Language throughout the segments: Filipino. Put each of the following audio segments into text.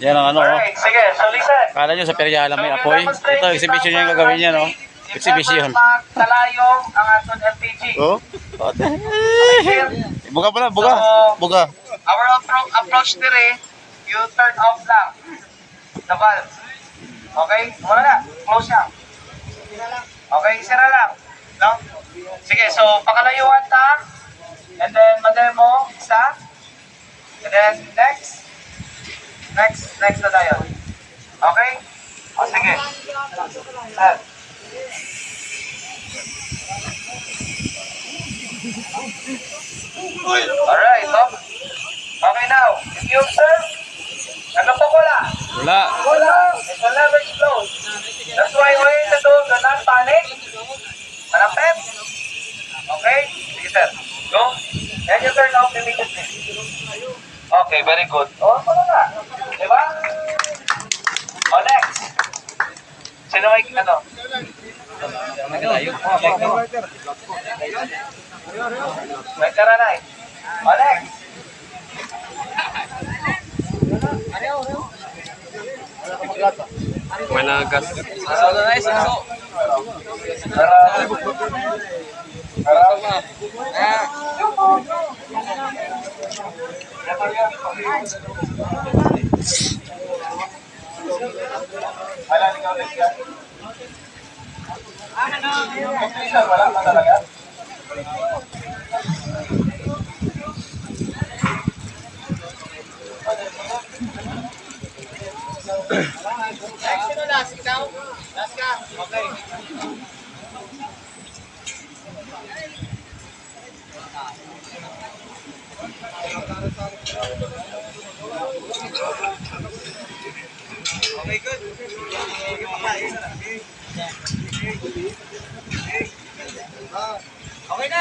Yan ang ano, oh. Alright, sige. So listen. Kala nyo sa peryahan may apoy. Ito, exhibition yung gagawin niya, no? Exhibition. Talayong ang aton LPG. Oh? Buga pala, buga. Buga. Our appro- approach dire, you turn off lang. The valve. Okay? Muna na. Close na. Okay, sira lang. No? Sige, so pakalayuan ta. And then mademo isa. And then next. Next, next na tayo. Okay? O sige. Sir. Alright, no? Okay now. If you observe, ano pa wala? Wala. Wala. It will never explode. That's why we need to do do not panic. Malapit. Okay? Sige, sir. Go. And you turn off immediately. Okay, very good. Oh, ano na? Diba? Oh, next. Sino may ano? May karanay. Oh, next. May nagas. Wala pa talaga? Okay na,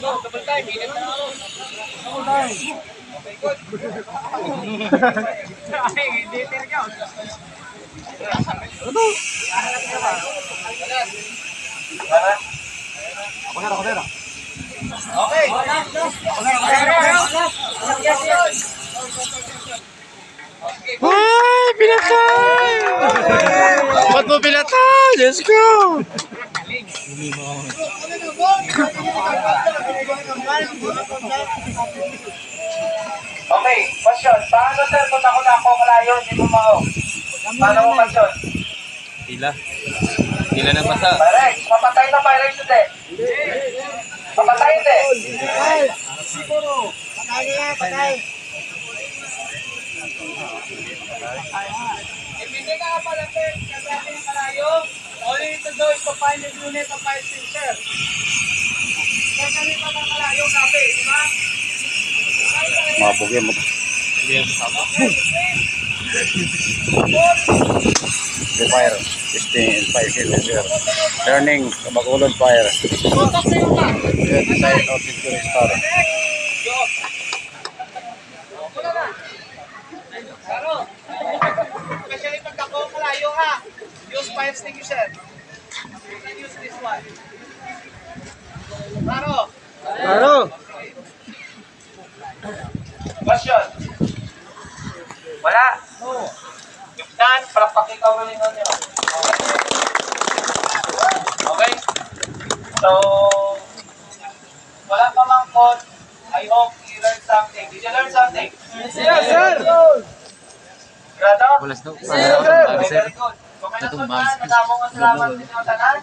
ready? Okay. Ay, pinatay! Ba't mo pinatay? Let's go! Okay, question. Paano sir kung ako na ako malayo, hindi mo mao? Paano mo question? Tila. Tila na basa. Correct. Papatay na virus hindi. Papatay hindi. If hindi ka kapalapit, kasama yung malayo, all you need to do is the unit of fire extinguisher. Kaya kami pa ng malayo kape, di ba? Mga bugyan mo. The fire. Testing fire extinguisher. Turning Bacolod fire. Tutok sa iyo ka. Side of the star. Wala na. Saro. Especially pag ako malayo ha. Use fire extinguisher. You can use this one. Saro. Claro. Question. Wala. If done, palakpakin ka ulit nyo. Okay? So, wala pa mang code. I hope you learned something. Did you learn something? Yes, sir. Grado? Walas daw. Okay, very good. Ang salamat sa inyong tanan.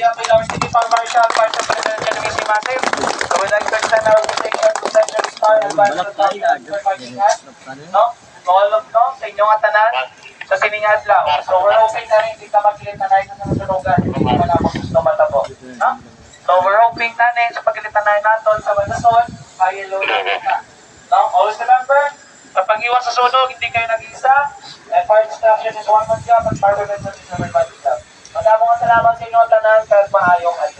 Have our city farm marshal, part of the General si Massive. So we'd like to extend our invitation to Central Star and Vice for fighting us. No? All of no, sa inyong tanan, sa siningad lang. So we're hoping na rin, hindi ka magkilitanay sa nasunugan. Hindi ka na ako gusto matabo. No? So we're hoping na rin sa pagkilitanay natin sa Banason, kaya low na kita. No? Always remember, kapag iwan sa sunog, hindi kayo nag-iisa. And fire destruction is one man's job, and fire prevention is everybody's job. Madamo ang salamat sa inyo tanan kag maayong adlaw.